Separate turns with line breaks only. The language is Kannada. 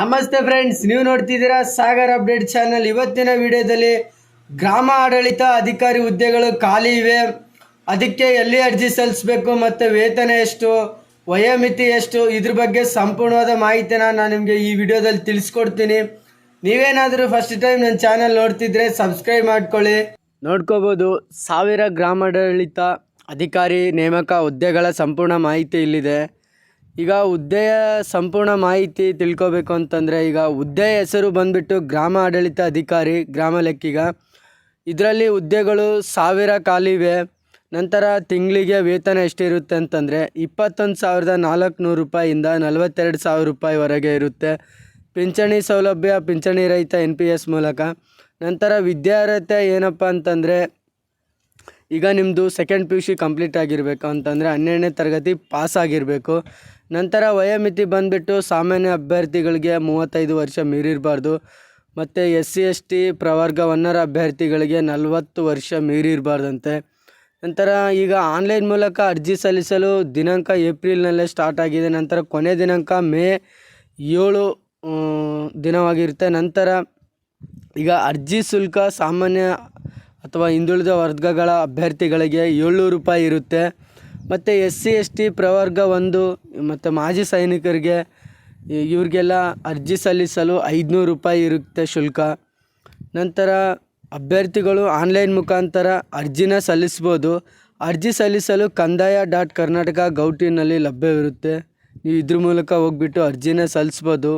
ನಮಸ್ತೆ ಫ್ರೆಂಡ್ಸ್ ನೀವು ನೋಡ್ತಿದ್ದೀರಾ ಸಾಗರ್ ಅಪ್ಡೇಟ್ ಚಾನಲ್ ಇವತ್ತಿನ ವಿಡಿಯೋದಲ್ಲಿ ಗ್ರಾಮ ಆಡಳಿತ ಅಧಿಕಾರಿ ಹುದ್ದೆಗಳು ಖಾಲಿ ಇವೆ. ಅದಕ್ಕೆ ಎಲ್ಲಿ ಅರ್ಜಿ ಸಲ್ಲಿಸಬೇಕು ಮತ್ತು ವೇತನ ಎಷ್ಟು, ವಯೋಮಿತಿ ಎಷ್ಟು, ಇದ್ರ ಬಗ್ಗೆ ಸಂಪೂರ್ಣವಾದ ಮಾಹಿತಿನ ನಾನು ನಿಮಗೆ ಈ ವಿಡಿಯೋದಲ್ಲಿ ತಿಳಿಸ್ಕೊಡ್ತೀನಿ. ನೀವೇನಾದರೂ ಫಸ್ಟ್ ಟೈಮ್ ನನ್ನ ಚಾನಲ್ ನೋಡ್ತಿದ್ರೆ ಸಬ್ಸ್ಕ್ರೈಬ್ ಮಾಡ್ಕೊಳ್ಳಿ. ನೋಡ್ಕೋಬೋದು, ಸಾವಿರ ಗ್ರಾಮಾಡಳಿತ ಅಧಿಕಾರಿ ನೇಮಕ ಹುದ್ದೆಗಳ ಸಂಪೂರ್ಣ ಮಾಹಿತಿ ಇಲ್ಲಿದೆ. ಈಗ ಹುದ್ದೆಯ ಸಂಪೂರ್ಣ ಮಾಹಿತಿ ತಿಳ್ಕೊಬೇಕು ಅಂತಂದರೆ ಈಗ ಹುದ್ದೆಯ ಹೆಸರು ಬಂದ್ಬಿಟ್ಟು ಗ್ರಾಮ ಆಡಳಿತ ಅಧಿಕಾರಿ, ಗ್ರಾಮ ಲೆಕ್ಕಿಗ. ಇದರಲ್ಲಿ ಹುದ್ದೆಗಳು ಸಾವಿರ ಖಾಲಿವೆ. ನಂತರ ತಿಂಗಳಿಗೆ ವೇತನ ಎಷ್ಟಿರುತ್ತೆ ಅಂತಂದರೆ ಇಪ್ಪತ್ತೊಂದು ಸಾವಿರದ ನಾಲ್ಕುನೂರು ರೂಪಾಯಿಂದ ನಲವತ್ತೆರಡು ಸಾವಿರ ರೂಪಾಯಿವರೆಗೆ ಇರುತ್ತೆ. ಪಿಂಚಣಿ ಸೌಲಭ್ಯ, ಪಿಂಚಣಿ ರಹಿತ ಎನ್ ಪಿ ಎಸ್ ಮೂಲಕ. ನಂತರ ವಿದ್ಯಾರ್ಹತೆ ಏನಪ್ಪ ಅಂತಂದರೆ ಈಗ ನಿಮ್ಮದು second P U C complete ಆಗಿರಬೇಕು ಅಂತಂದರೆ ಹನ್ನೆರಡನೇ ತರಗತಿ ಪಾಸ್ ಆಗಿರಬೇಕು. ನಂತರ ವಯೋಮಿತಿ ಬಂದುಬಿಟ್ಟು ಸಾಮಾನ್ಯ ಅಭ್ಯರ್ಥಿಗಳಿಗೆ ಮೂವತ್ತೈದು ವರ್ಷ ಮೀರಿರಬಾರ್ದು. ಮತ್ತು ಎಸ್ ಸಿ ಎಸ್ ಟಿ ಪ್ರವರ್ಗ, ಒನ್ನರ ಅಭ್ಯರ್ಥಿಗಳಿಗೆ ನಲವತ್ತು ವರ್ಷ ಮೀರಿರಬಾರ್ದಂತೆ. ನಂತರ ಈಗ ಆನ್ಲೈನ್ ಮೂಲಕ ಅರ್ಜಿ ಸಲ್ಲಿಸಲು ದಿನಾಂಕ ಏಪ್ರಿಲ್ನಲ್ಲೇ ಸ್ಟಾರ್ಟ್ ಆಗಿದೆ. ನಂತರ ಕೊನೆ ದಿನಾಂಕ ಮೇ ಏಳು ದಿನವಾಗಿರುತ್ತೆ. ನಂತರ ಈಗ ಅರ್ಜಿ ಶುಲ್ಕ ಸಾಮಾನ್ಯ ಅಥವಾ ಹಿಂದುಳಿದ ವರ್ಗಗಳ ಅಭ್ಯರ್ಥಿಗಳಿಗೆ ಏಳ್ನೂರು ರೂಪಾಯಿ ಇರುತ್ತೆ. ಮತ್ತು ಎಸ್ ಸಿ, ಎಸ್ ಟಿ ಪ್ರವರ್ಗ ಒಂದು, ಮತ್ತು ಮಾಜಿ ಸೈನಿಕರಿಗೆ ಇವ್ರಿಗೆಲ್ಲ ಅರ್ಜಿ ಸಲ್ಲಿಸಲು ಐದುನೂರು ರೂಪಾಯಿ ಇರುತ್ತೆ ಶುಲ್ಕ. ನಂತರ ಅಭ್ಯರ್ಥಿಗಳು ಆನ್ಲೈನ್ ಮುಖಾಂತರ ಅರ್ಜಿನ ಸಲ್ಲಿಸ್ಬೋದು. ಅರ್ಜಿ ಸಲ್ಲಿಸಲು ಕಂದಾಯ ಡಾಟ್ ಕರ್ನಾಟಕ ಗೌಟಿನಲ್ಲಿ ಲಭ್ಯವಿರುತ್ತೆ. ನೀವು ಇದ್ರ ಮೂಲಕ ಹೋಗ್ಬಿಟ್ಟು ಅರ್ಜಿನ ಸಲ್ಲಿಸ್ಬೋದು.